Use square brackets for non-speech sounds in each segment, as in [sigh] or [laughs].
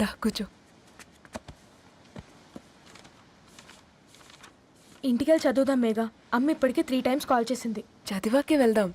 దా కూర్చో. ఇంటికెళ్ళి చదువుదాం మేఘా. అమ్మ ఇప్పటికే త్రీ టైమ్స్ కాల్ చేసింది. చదివాకే వెళ్దాం.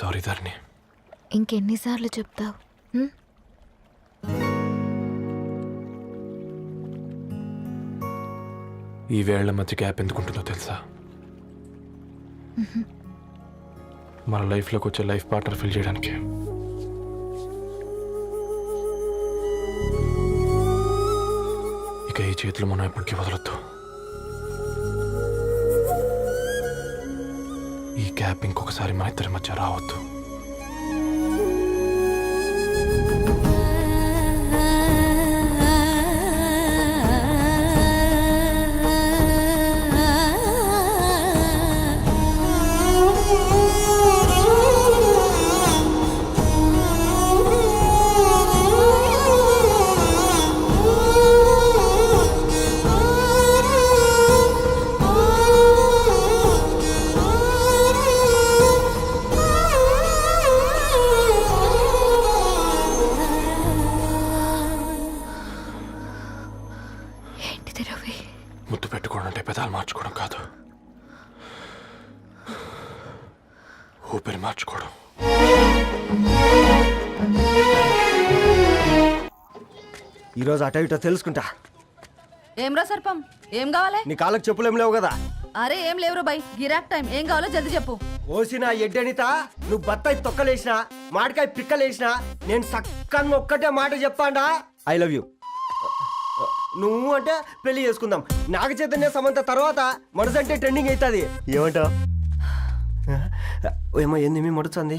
సారీ ధరణి. ఇంకెన్నిసార్లు చెప్తావు? ఈ వేళ్ళ మధ్య గ్యాప్ ఎందుకుంటుందో తెలుసా? మన లైఫ్లోకి వచ్చే లైఫ్ పార్ట్నర్ ఫిల్ చేయడానికి. ఇక ఈ చేతులు మనం ఎప్పటికీ వదలొద్దు. గ్యాప్ ఇంకొకసారి మన ఇద్దరి మధ్య రావద్దు. అటో ఇటో తెలుసుకుంటా. ఏమ్రా సర్పం? ఏం కావాలి? నీ కాళ్ళకి చెప్పులేం లేవు కదా? అరే ఏం లేవురా బై గిరాక్ టైం. ఏం కావాలో జల్దీ చెప్పు. ఓసిన ఎడ్డనిత నువ్వు బత్తాయి తొక్కలేసిన మాడికాయ పిక్కలేసిన నేను సక్కన్ ఒక్కటే మాట చెప్పాండా ఐ లవ్ యూ నువ్వు అంటే పెళ్ళి చేసుకుందాం. నాగ చైతన్య సమంత తర్వాత మనసంటే ట్రెండింగ్ అవుతుంది. ఏమంటావు? ఏమో ఏంది మీ మడుచుంది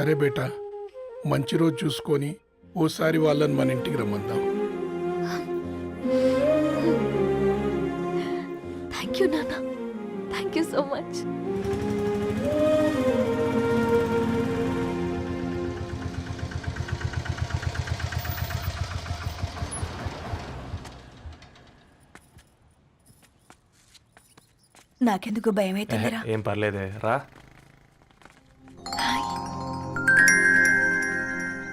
సరే బేటా మంచి రోజు చూసుకొని ఓసారి వాళ్ళని మన ఇంటికి రమ్మందాం. థ్యాంక్ యూ నాన్న. థ్యాంక్ యూ సో మచ్ నాకెందుకు భయం ఏహే, ఏం పర్లేదే రా.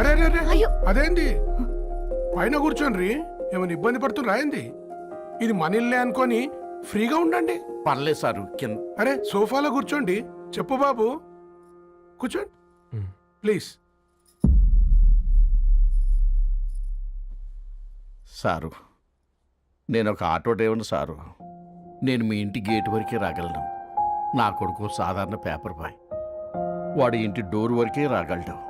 అరే అరే అరే అయ్యో. అదేంది? పైన కూర్చోండి ఏమైనా ఇబ్బంది పడుతున్నా ఏంది? ఇది మన ఇల్లే అనుకొని ఫ్రీగా ఉండండి. పర్లేదు సారు కింద. అరే సోఫాలో కూర్చోండి. చెప్పు బాబు. కూర్చోండి. ప్లీజ్. సారు నేను ఒక ఆటో డ్రైవర్ని సారు. నేను మీ ఇంటి గేట్ వరకే రాగలను. నా కొడుకు సాధారణ పేపర్ బాయ్. వాడి ఇంటి డోర్ వరకే రాగలడు.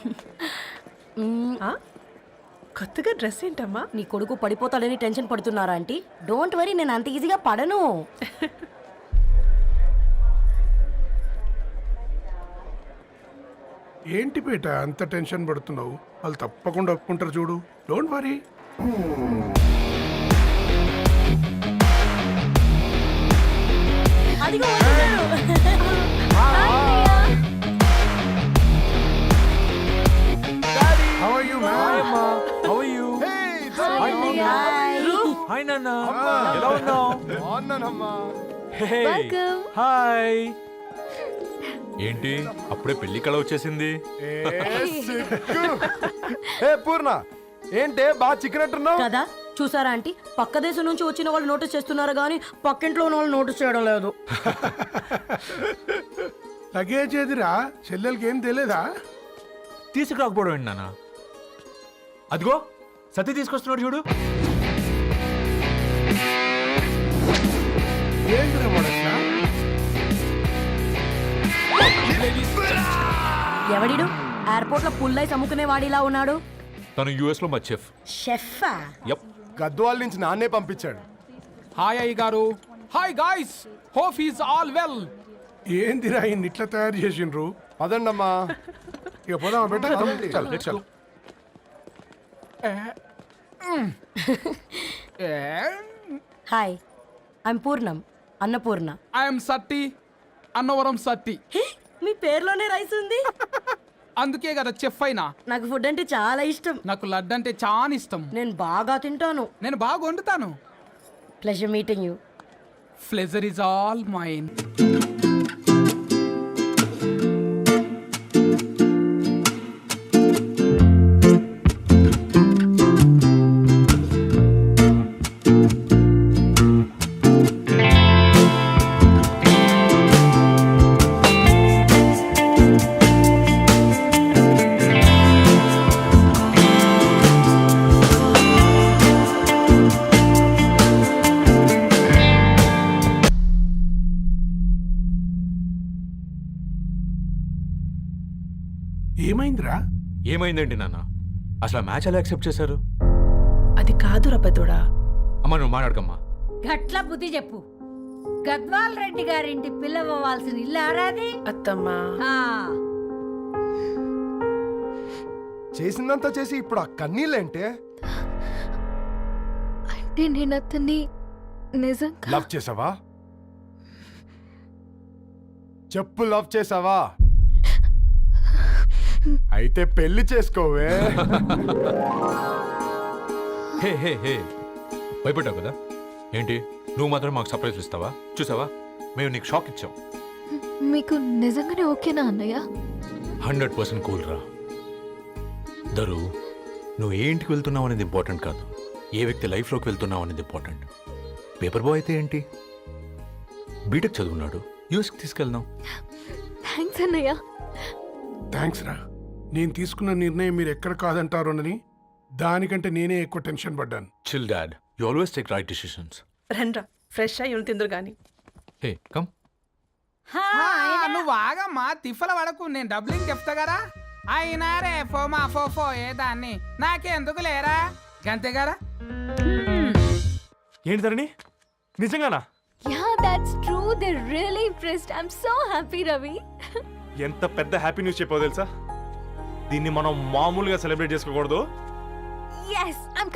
[laughs] ఆ? కొత్తగా డ్రెస్ ఏంటమ్మా? నీ కొడుకు పడిపోతాడని టెన్షన్ పడుతున్నారా ఆంటీ? డోంట్ వరీ నేను అంత ఈజీగా పడను. ఏంటి పేట అంత టెన్షన్ పడుతున్నావు? వాళ్ళు తప్పకుండా ఒప్పుకుంటారు చూడు. Don't worry. అదిగో how are you ma'am hi. Hi ఏంటి? అప్పుడే పెళ్ళి కళ వచ్చేసింది. ఏ పూర్ణ ఏంటే? బాగా చిక్కినట్టున్నావు? కదా చూసారా ఆంటీ? పక్క దేశం నుంచి వచ్చిన వాళ్ళు నోటీస్ చేస్తున్నారు కానీ పక్కింట్లో ఉన్న వాళ్ళు నోటీస్ చేయడం లేదు. లగేజ్ ఏదిరా? చెల్లెలకి ఏం తెలియదా తీసుకురాకపోవడం ఏంటి నాన్న? అదిగో సతీ తీసుకొస్తున్నాడు చూడు. ఎవడిడు? ఎయిర్పోర్ట్లో పుల్లై అమ్ముకునే వాడిలా ఉన్నాడు. తను యుఎస్లో మా చెఫ్. షెఫా? యప్. గద్వాల నుంచి నాన్నే పంపించాడు. హాయ్ అయ్య గారు. Hi guys. Hope is all well. ఏందిరా ఇన్ని ఇట్లా తయారు చేసిండ్రు? పదండమ్మా. ఇక పోదామా [laughs] చల్. Hi I'm Poornam Annapurna I'm Satti Annavaram Satti hey, మీ పేరులోనే రైస్ ఉంది. అందుకే కదా చెఫ్ అయినా. నాకు ఫుడ్ అంటే చాలా ఇష్టం. నాకు లడ్డు అంటే చాలా ఇష్టం. నేను బాగా తింటాను. నేను బాగా వండుతాను. Pleasure meeting you pleasure is all mine ఏమైందండి నాన్న? అసలు మ్యాచ్ ఎలా యాక్సెప్ట్ చేశారు? అది కాదు రబ్బతోడా అమ్మ నువ్వు మాట్లాడకమ్మా. గట్ల బుద్ధి చెప్పు. గద్వాల్ రెడ్డి గారింటి పిల్లవ్వాల్సిన ఇల్లు ఆరాది అత్తమ్మా. ఆ, చేసిందంతా చేసి ఇప్పుడు ఆ కన్నీళ్ళేంటే? అంటే నేను అతన్ని నిజంగా లవ్ చేసావా? చెప్పు లవ్ చేసావా? అయితే పెళ్ళి చేసుకోవే. హే హే హే. భయపడ్డావు కదా? ఏంటి? నువ్వు మాత్రం మాకు సర్ప్రైజ్ ఇస్తావా? చూసావా? మేము నీకు షాక్ ఇచ్చాం. మీకు నిజంగానే ఓకేనా అన్నయ్య? హండ్రెడ్ పర్సెంట్ కూల్ రా. దరు నువ్వు ఏ ఇంటికి వెళ్తున్నావు అనేది ఇంపార్టెంట్ కాదు. ఏ వ్యక్తి లైఫ్లోకి వెళ్తున్నావు అనేది ఇంపార్టెంట్ పేపర్ బాయ్ అయితే ఏంటి? బీటెక్ చదువున్నాడు. యూఎస్కి తీసుకెళ్దాం. థ్యాంక్స్ అన్నయ్య. థ్యాంక్స్ రా. నేను తీసుకున్న నిర్ణయం మీరు ఎక్కడ కాదంటారోనని దానికంటే నేనే ఎక్కువ టెన్షన్ పడ్డాను. Chill dad you always take right decisions రండ్రా ఫ్రెష్ అయ్యి ఉండి తిందురు గాని. హే కమ్ నువ్వు ఆగమ్మా. తిఫల పడకు నేను డబ్బులింగ్ చెప్తా కదా. అయినా రే ఫో మా ఫో ఫో ఏ దాన్ని. నాకెందుకు లేరా? గంతే కదా ఏంటి ధరణి? నిజంగానా? Yeah that's true they really impressed I'm so happy Ravi ఎంత పెద్ద హ్యాపీ న్యూస్ చెప్పావు తెలుసా? దీన్ని మనం మామూలుగా సెలబ్రేట్ చేసుకోకూడదు. Yes coming